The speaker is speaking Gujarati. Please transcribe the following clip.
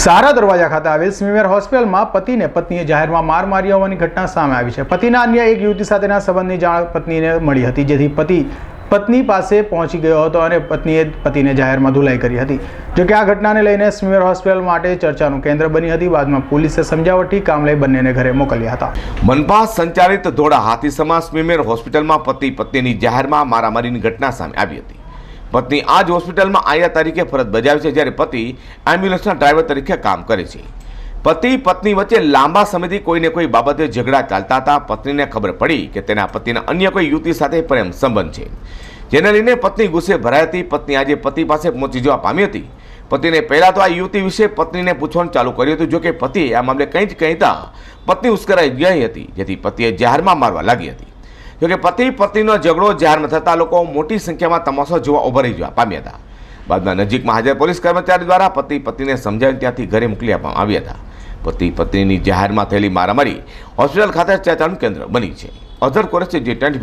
સારા દરવાજા ખાતે આવેલ સ્મીમેર હોસ્પિટલમાં પતિને પત્નીએ જાહેરમાં માર મારી હોવાની ઘટના સામે આવી છે. પતિના અન્ય એક યુવતી સાથેના સંબંધની જાણ પત્નીને મળી હતી, જેથી પતિ પત્ની પાસે પહોંચી ગયો હતો અને પત્નીએ પતિને જાહેરમાં ધુલાઈ કરી હતી. જોકે આ ઘટનાને લઈને સ્મીમેર હોસ્પિટલ માટે ચર્ચાનું કેન્દ્ર બની હતી. બાદમાં પોલીસે સમજાવટી કામ લઈ બંનેને ઘરે મોકલ્યા હતા. મનપા સંચાલિત ધોળા હાથી સમાજ સ્મીમેર હોસ્પિટલમાં પતિ પત્નીની જાહેરમાં મારામારીની ઘટના સામે આવી હતી. પત્ની આ જ હોસ્પિટલમાં આયા તરીકે ફરજ બજાવે છે, જ્યારે પતિ એમ્બ્યુલન્સના ડ્રાઈવર તરીકે કામ કરે છે. પતિ પત્ની વચ્ચે લાંબા સમયથી કોઈને કોઈ બાબતે ઝઘડા ચાલતા હતા. પત્નીને ખબર પડી કે તેના પતિના અન્ય કોઈ યુવતી સાથે પ્રેમ સંબંધ છે. જેને લઈને પત્ની ગુસ્સે ભરાઈ હતી. પત્ની આજે પતિ પાસે પહોંચી જવા પામી હતી. પતિને પહેલાં તો આ યુવતી વિશે પત્નીને પૂછવાનું ચાલુ કર્યું હતું, જો કે પતિએ આ મામલે કંઈ જ કહેતા પત્ની ઉશ્કેરાઈ ગઈ હતી, જેથી પતિએ જાહેરમાં મારવા લાગી હતી. જોકે પતિ પત્નીનો ઝઘડો જાહેરમાં થતા લોકો મોટી સંખ્યામાં તમાશો જોવા ઊભા રહી જવા પામ્યા હતા. બાદમાં નજીકમાં હાજર પોલીસ કર્મચારી દ્વારા પતિ પત્નીને સમજાવી ત્યાંથી ઘરે મોકલી આપવામાં આવ્યા હતા. પતિ પત્નીની જાહેરમાં થયેલી મારામારી હોસ્પિટલ ખાતે ચર્ચાનું કેન્દ્ર બની છે. અઝર કોરેસ જે ટ્વેન્ટી